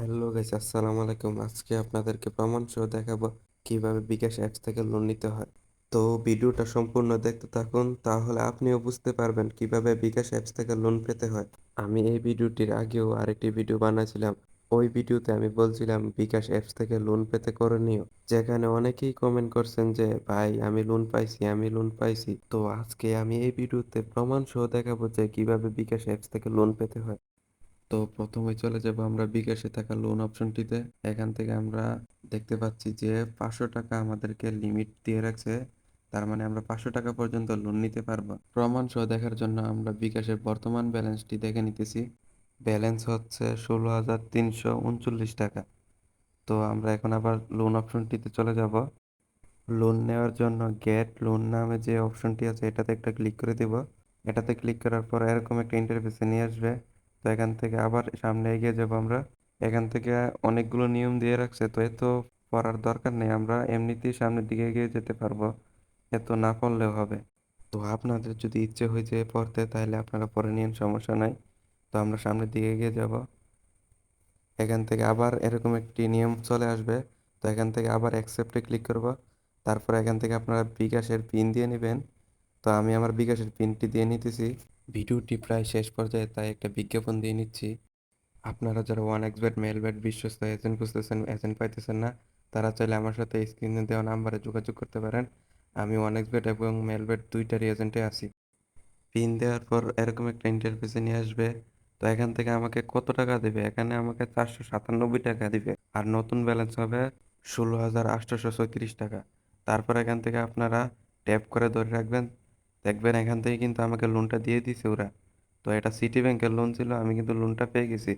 Hello guys, আসসালামু আলাইকুম। আজকে আপনাদেরকে প্রমাণ সহ দেখাবো কীভাবে বিকাশ অ্যাপস থেকে লোন নিতে হয়। তো ভিডিওটা সম্পূর্ণ দেখতে থাকুন, তাহলে আপনিও বুঝতে পারবেন কীভাবে বিকাশ অ্যাপস থেকে লোন পেতে হয়। আমি এই ভিডিওটির আগেও আরেকটি ভিডিও বানাইছিলাম। ওই ভিডিওতে আমি বলছিলাম, বিকাশ অ্যাপস থেকে লোন পেতে করণীয় যেখানে অনেকেই কমেন্ট করছেন যে, ভাই, আমি লোন পাইছি, আমি লোন পাইছি। তো আজকে আমি এই ভিডিওতে প্রমাণ সহ দেখাবো যে কীভাবে বিকাশ অ্যাপস থেকে লোন পেতে হয়। তো প্রথমে চলে যাব আমরা বিকাশে থাকা লোন অপশনটিতে এখান থেকে আমরা দেখতে পাচ্ছি যে পাঁচশো টাকা আমাদেরকে লিমিট দিয়ে রাখছে। তার মানে আমরা পাঁচশো টাকা পর্যন্ত লোন নিতে পারব। প্রমাণ সহ দেখার জন্য আমরা বিকাশের বর্তমান ব্যালেন্সটি দেখে নিতেছি। ব্যালেন্স হচ্ছে ষোলো হাজার তিনশো উনচল্লিশ টাকা। তো আমরা এখন আবার লোন অপশনটিতে চলে যাব। লোন নেওয়ার জন্য গেট লোন নামে যে অপশনটি আছে, এটাতে একটা ক্লিক করে দিব। এটাতে ক্লিক করার পর এরকম একটা ইন্টারফেসে নিয়ে আসবে। তো এখান থেকে আবার সামনে এগিয়ে যাব আমরা। এখান থেকে অনেকগুলো নিয়ম দিয়ে রাখছে, তো এত পড়ার দরকার নেই, আমরা এমনিতেই সামনের দিকে এগিয়ে যেতে পারব। এত না পড়লেও হবে। তো আপনাদের যদি ইচ্ছে হয়ে যায় পড়তে, তাহলে আপনারা পড়ে নিন, সমস্যা নাই। তো আমরা সামনের দিকে এগিয়ে যাব। এখান থেকে আবার এরকম একটি নিয়ম চলে আসবে। তো এখান থেকে আবার অ্যাকসেপ্টে ক্লিক করব। তারপর এখান থেকে আপনারা বিকাশের পিন দিয়ে নেবেন। তো আমি আমার বিকাশের পিনটি দিয়ে নিতেছি। ভিডিওটি প্রায় শেষ পর্যায়ে তাই একটা বিজ্ঞাপন দিয়ে নিচ্ছি। আপনারা যারা one X bet Melbet বিশ্বস্ত এজেন্ট খুঁজতেছেন এজেন্ট পাইতেছেন না, তারা চাইলে আমার সাথে স্ক্রিনে দেওয়া নাম্বারে যোগাযোগ করতে পারেন। আমি ওয়ান এক্স বেড এবং মেল বেড দুইটারই এজেন্টে আছি। পিন দেওয়ার পর এরকম একটা ইন্টারফেসে নিয়ে আসবে। তো এখান থেকে আমাকে কত টাকা দেবে? এখানে আমাকে চারশো সাতানব্বই টাকা দিবে। আর নতুন ব্যালেন্স হবে ষোলো হাজার আটশোশো ছয়ত্রিশ টাকা। তারপর এখান থেকে আপনারা ট্যাপ করে ধরে রাখবেন। দেখবেন এখান থেকে কিন্তু আমাকে লোনটা দিয়ে দিছে ওরা। তো এটা সিটি ব্যাংকের লোন ছিল, আমি কিন্তু লোনটা পেয়ে গেছি।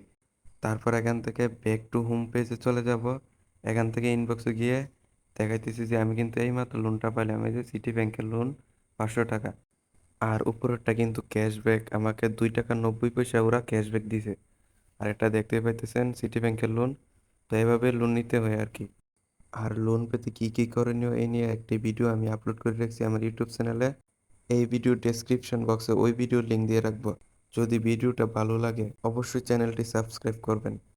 তারপর এখান থেকে ব্যাক টু হোম পেজে চলে যাব। এখান থেকে ইনবক্সে গিয়ে দেখাইতেছি যে আমি কিন্তু এইমাত্র লোনটা পাইলাম, এই যে সিটি ব্যাংকের লোন পাঁচশো টাকা। আর উপরেরটা কিন্তু ক্যাশব্যাক আমাকে দুই টাকা নব্বই পয়সা ওরা ক্যাশব্যাক দিছে। আর এটা দেখতে পাইতেছেন সিটি ব্যাংকের লোন তো এভাবে লোন নিতে হয় আর কি। আর লোন পেতে কি কি করণীয় এই নিয়ে একটি ভিডিও আমি আপলোড করে রাখছি আমার ইউটিউব চ্যানেলে এই ভিডিও ডেসক্রিপশন বক্সে ওই ভিডিওর লিঙ্ক দিয়ে রাখব। যদি ভিডিওটা ভালো লাগে, অবশ্যই চ্যানেলটি সাবস্ক্রাইব করবেন।